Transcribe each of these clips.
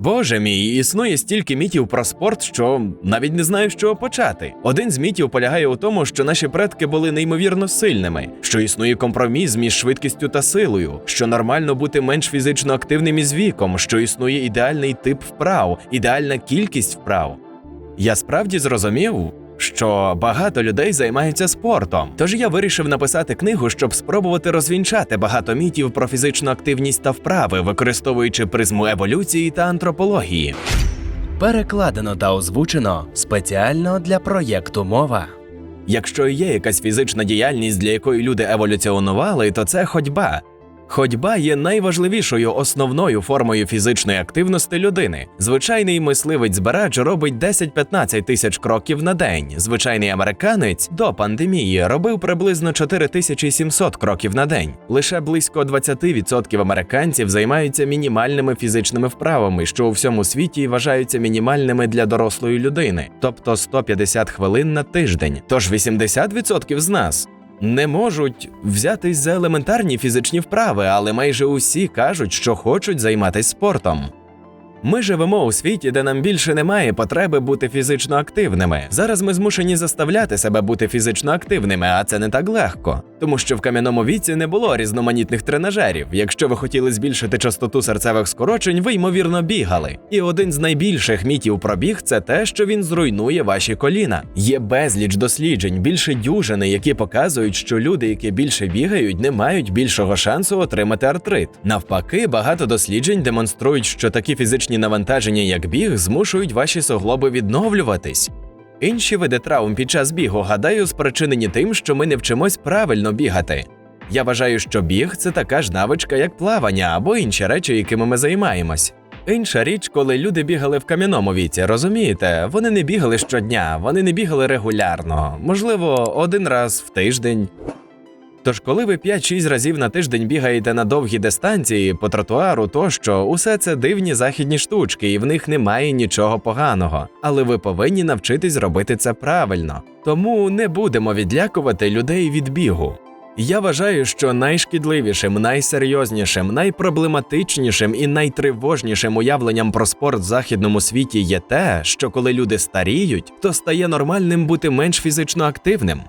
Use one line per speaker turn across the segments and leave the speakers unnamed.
Боже мій, існує стільки мітів про спорт, що навіть не знаю, з чого почати. Один з мітів полягає у тому, що наші предки були неймовірно сильними, що існує компроміс між швидкістю та силою, що нормально бути менш фізично активним із віком, що існує ідеальний тип вправ, ідеальна кількість вправ. Я справді зрозумів, що багато людей займаються спортом. Тож я вирішив написати книгу, щоб спробувати розвінчати багато мітів про фізичну активність та вправи, використовуючи призму еволюції та антропології.
Перекладено та озвучено спеціально для проєкту мова.
Якщо є якась фізична діяльність, для якої люди еволюціонували, то це ходьба. Ходьба є найважливішою основною формою фізичної активності людини. Звичайний мисливець-збирач робить 10-15 тисяч кроків на день. Звичайний американець до пандемії робив приблизно 4700 кроків на день. Лише близько 20% американців займаються мінімальними фізичними вправами, що у всьому світі вважаються мінімальними для дорослої людини, тобто 150 хвилин на тиждень. Тож 80% з нас не можуть взятись за елементарні фізичні вправи, але майже усі кажуть, що хочуть займатися спортом. Ми живемо у світі, де нам більше немає потреби бути фізично активними. Зараз ми змушені заставляти себе бути фізично активними, а це не так легко, тому що в кам'яному віці не було різноманітних тренажерів. Якщо ви хотіли збільшити частоту серцевих скорочень, ви ймовірно бігали. І один з найбільших мітів про біг – це те, що він зруйнує ваші коліна. Є безліч досліджень, більше дюжини, які показують, що люди, які більше бігають, не мають більшого шансу отримати артрит. Навпаки, багато досліджень демонструють, що такі фізичні навантаження, як біг, змушують ваші суглоби відновлюватись. Інші види травм під час бігу, гадаю, спричинені тим, що ми не вчимось правильно бігати. Я вважаю, що біг це така ж навичка, як плавання або інші речі, якими ми займаємось. Інша річ, коли люди бігали в кам'яному віці, розумієте, вони не бігали щодня, вони не бігали регулярно, можливо, один раз в тиждень. Тож, коли ви 5-6 разів на тиждень бігаєте на довгі дистанції по тротуару, тощо усе це дивні західні штучки, і в них немає нічого поганого. Але ви повинні навчитись робити це правильно. Тому не будемо відлякувати людей від бігу. Я вважаю, що найшкідливішим, найсерйознішим, найпроблематичнішим і найтривожнішим уявленням про спорт в західному світі є те, що коли люди старіють, то стає нормальним бути менш фізично активним.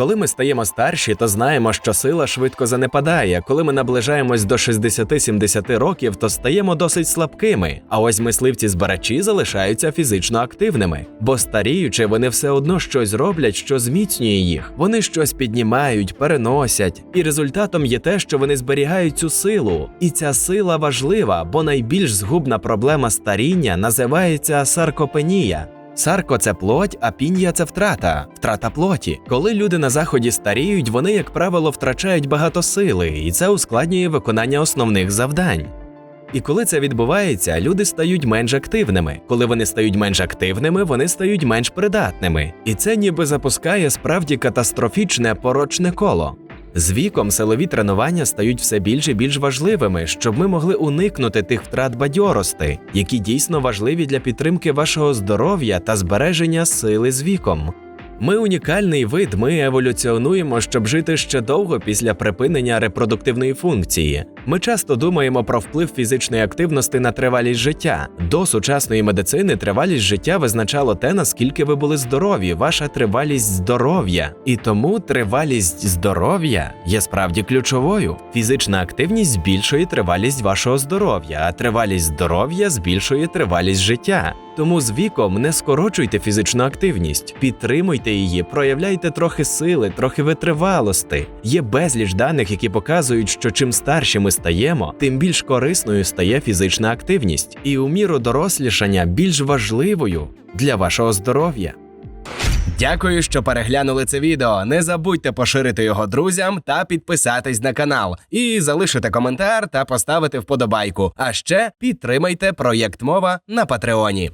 Коли ми стаємо старші, то знаємо, що сила швидко занепадає. Коли ми наближаємось до 60-70 років, то стаємо досить слабкими. А ось мисливці збирачі залишаються фізично активними, бо старіючи, вони все одно щось роблять, що зміцнює їх. Вони щось піднімають, переносять. І результатом є те, що вони зберігають цю силу. І ця сила важлива, бо найбільш згубна проблема старіння називається саркопенія. Сарко це плоть, а пін'я це втрата, втрата плоті. Коли люди на заході старіють, вони, як правило, втрачають багато сили, і це ускладнює виконання основних завдань. І коли це відбувається, люди стають менш активними. Коли вони стають менш активними, вони стають менш придатними. І це ніби запускає справді катастрофічне порочне коло. З віком силові тренування стають все більш і більш важливими, щоб ми могли уникнути тих втрат бадьорости, які дійсно важливі для підтримки вашого здоров'я та збереження сили з віком. Ми унікальний вид, ми еволюціонуємо, щоб жити ще довго після припинення репродуктивної функції. Ми часто думаємо про вплив фізичної активності на тривалість життя. До сучасної медицини тривалість життя визначало те, наскільки ви були здорові, ваша тривалість здоров'я. І тому тривалість здоров'я є справді ключовою. Фізична активність збільшує тривалість вашого здоров'я, а тривалість здоров'я збільшує тривалість життя. Тому з віком не скорочуйте фізичну активність, підтримуйте її, проявляйте трохи сили, трохи витривалости. Є безліч даних, які показують, що чим старші стаємо, тим більш корисною стає фізична активність, і у міру дорослішання більш важливою для вашого здоров'я. Дякую, що переглянули це відео. Не забудьте поширити його друзям та підписатись на канал, і залишити коментар та поставити вподобайку. А ще підтримайте проєкт мова на Патреоні.